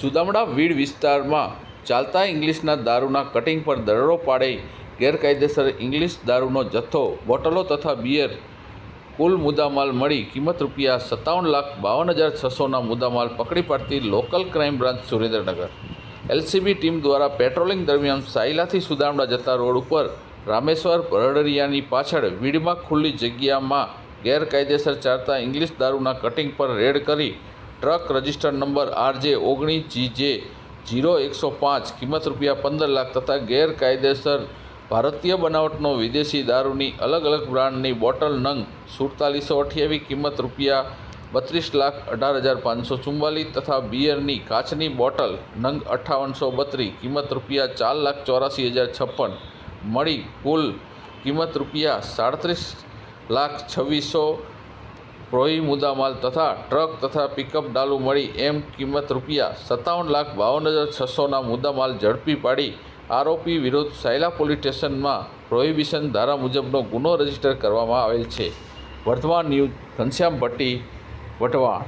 Sudamda weed વિસ્તારમાં ચાલતા ઇંગ્લિશના દારૂના કટિંગ પર દરોડો પાડી ગેરકાયદેસર ઇંગ્લિશ દારૂનો જથ્થો, બોટલો તથા બિયર કુલ મુદ્દામાલ મળી કિંમત રૂપિયા સત્તાવન લાખ બાવન હજાર છસોના મુદ્દામાલ પકડી પાડતી local crime branch Surendranagar. LCB team દ્વારા પેટ્રોલિંગ દરમિયાન સાયલાથી સુદામડા જતા રોડ ઉપર રામેશ્વર પરડરિયાની પાછળ વીડમાં ખુલ્લી જગ્યામાં ગેરકાયદેસર ચાલતા ઇંગ્લિશ દારૂના કટિંગ પર રેડ કરી ટ્રક રજિસ્ટર નંબર આરજે ઓગણીસ જી જે જીરો એકસો પાંચ, કિંમત રૂપિયા પંદર લાખ તથા ગેરકાયદેસર ભારતીય બનાવટનો વિદેશી દારૂની અલગ અલગ બ્રાન્ડની બોટલ નંગ સુડતાલીસો અઠ્યાવીસ કિંમત રૂપિયા બત્રીસ લાખ અઢાર હજાર પાંચસો ચુમ્માલીસ તથા બિયરની કાચની બોટલ નંગ અઠ્ઠાવનસો બત્રીસ, કિંમત રૂપિયા ચાર લાખ ચોરાસી હજાર છપ્પન. મળી કુલ કિંમત રૂપિયા સાડત્રીસ લાખ છવ્વીસો પ્રોહી મુદ્દામાલ તથા ટ્રક તથા પિકઅપ ડાલુ મળી. એમ કિંમત રૂપિયા સત્તાવન લાખ બાવન હજાર છસોના મુદ્દામાલ ઝડપી પાડી. આરોપી વિરુદ્ધ સાયલા પોલીસ સ્ટેશનમાં પ્રોહિબિશન ધારા મુજબનો ગુનો રજિસ્ટર કરવામાં આવેલ છે. વર્ધમાન ન્યૂઝ ઘનશ્યામ ભટ્ટી વટવાણ